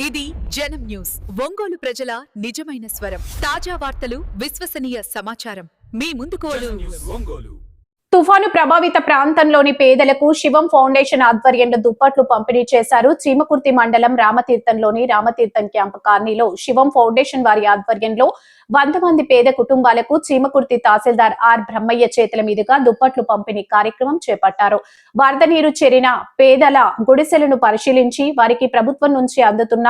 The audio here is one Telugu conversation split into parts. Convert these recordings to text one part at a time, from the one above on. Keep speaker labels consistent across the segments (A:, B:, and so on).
A: ఇది జనం న్యూస్. ఒంగోలు ప్రజల నిజమైన స్వరం. తాజా వార్తలు విశ్వసనీయ సమాచారం. మీ ముందుకు
B: ఒంగోలు.
C: తుఫాను ప్రభావిత ప్రాంతంలోని పేదలకు శివం ఫౌండేషన్ ఆధ్వర్యంలో దుప్పట్లు పంపిణీ చేశారు. చీమకుర్తి మండలం రామతీర్థంలోని రామతీర్థం క్యాంపు కాలనీలో శివం ఫౌండేషన్ వారి ఆధ్వర్యంలో వంద మంది పేద కుటుంబాలకు చీమకుర్తి తహసీల్దార్ ఆర్ బ్రహ్మయ్య చేతుల మీదుగా దుప్పట్లు పంపిణీ కార్యక్రమం చేపట్టారు. వరద నీరు చేరిన పేదల గుడిసెలను పరిశీలించి వారికి ప్రభుత్వం నుంచి అందుతున్న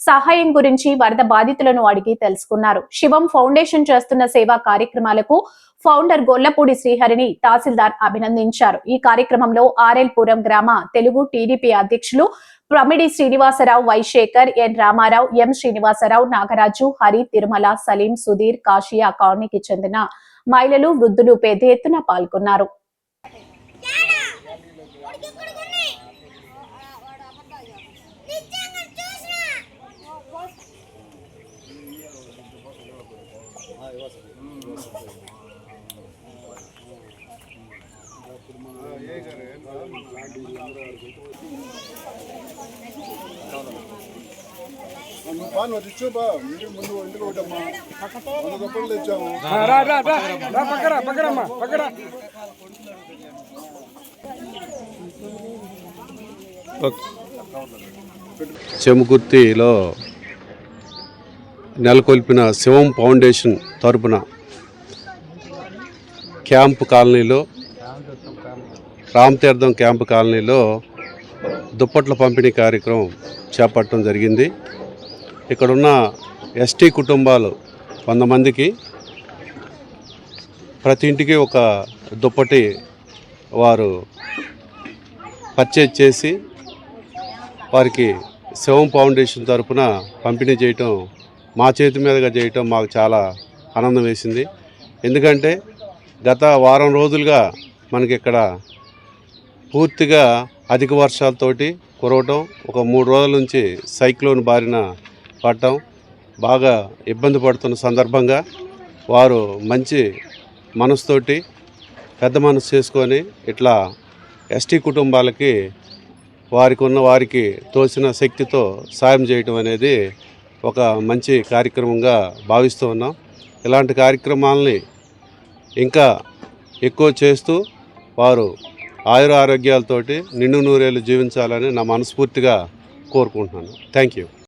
C: సహాయం గురించి వరద బాధితులను అడిగి తెలుసుకున్నారు. శివం ఫౌండేషన్ చేస్తున్న సేవా కార్యక్రమాలకు ఫౌండర్ గొల్లపూడి శ్రీహరిని తహసీల్దార్ అభినందించారు ఈ కార్యక్రమంలో ఆర్ఎల్పురం గ్రామ తెలుగు టీడీపీ అధ్యక్షులు ప్రమిడి శ్రీనివాసరావు వైశేఖర్ ఎన్ రామారావు ఎం శ్రీనివాసరావు నాగరాజు హరి తిరుమల సలీం సుధీర్ కాషియా కాలనీకి చెందిన మహిళలు వృద్ధులు పెద్ద ఎత్తున పాల్గొన్నారు
D: నువ్వు పాను బా మీరు ముందు ఇంటికి ఒకటమ్మా వంద రూపాయలు తెచ్చాము
B: రా రా రా రా
E: చెముకుర్తిలో నెలకొల్పిన శివం ఫౌండేషన్ తరపున క్యాంపు కాలనీలో రామతీర్థం క్యాంపు కాలనీలో దుప్పట్ల పంపిణీ కార్యక్రమం చేపట్టడం జరిగింది. ఇక్కడున్న ఎస్టీ కుటుంబాలు వంద మందికి ప్రతి ఇంటికి ఒక దుప్పటి వారు పర్చేజ్ చేసి వారికి శివం ఫౌండేషన్ తరపున పంపిణీ చేయటం మా చేతి మీదుగా చేయటం మాకు చాలా ఆనందం వేసింది. ఎందుకంటే గత వారం రోజులుగా మనకి ఇక్కడ పూర్తిగా అధిక వర్షాలతోటి కురవటం ఒక మూడు రోజుల నుంచి సైక్లోన్ బారిన పడటం బాగా ఇబ్బంది పడుతున్న సందర్భంగా వారు మంచి మనసుతోటి పెద్ద మనసు చేసుకొని ఇట్లా ఎస్టీ కుటుంబాలకి వారికి ఉన్న వారికి తోచిన శక్తితో సాయం చేయటం అనేది ఒక మంచి కార్యక్రమంగా భావిస్తూ ఉన్నాం. ఇలాంటి కార్యక్రమాలని ఇంకా ఎక్కువ చేస్తూ వారు ఆయుర ఆరోగ్యాలతోటి నిండు నూరేళ్ళు జీవించాలని నా మనస్ఫూర్తిగా కోరుకుంటున్నాను. Thank you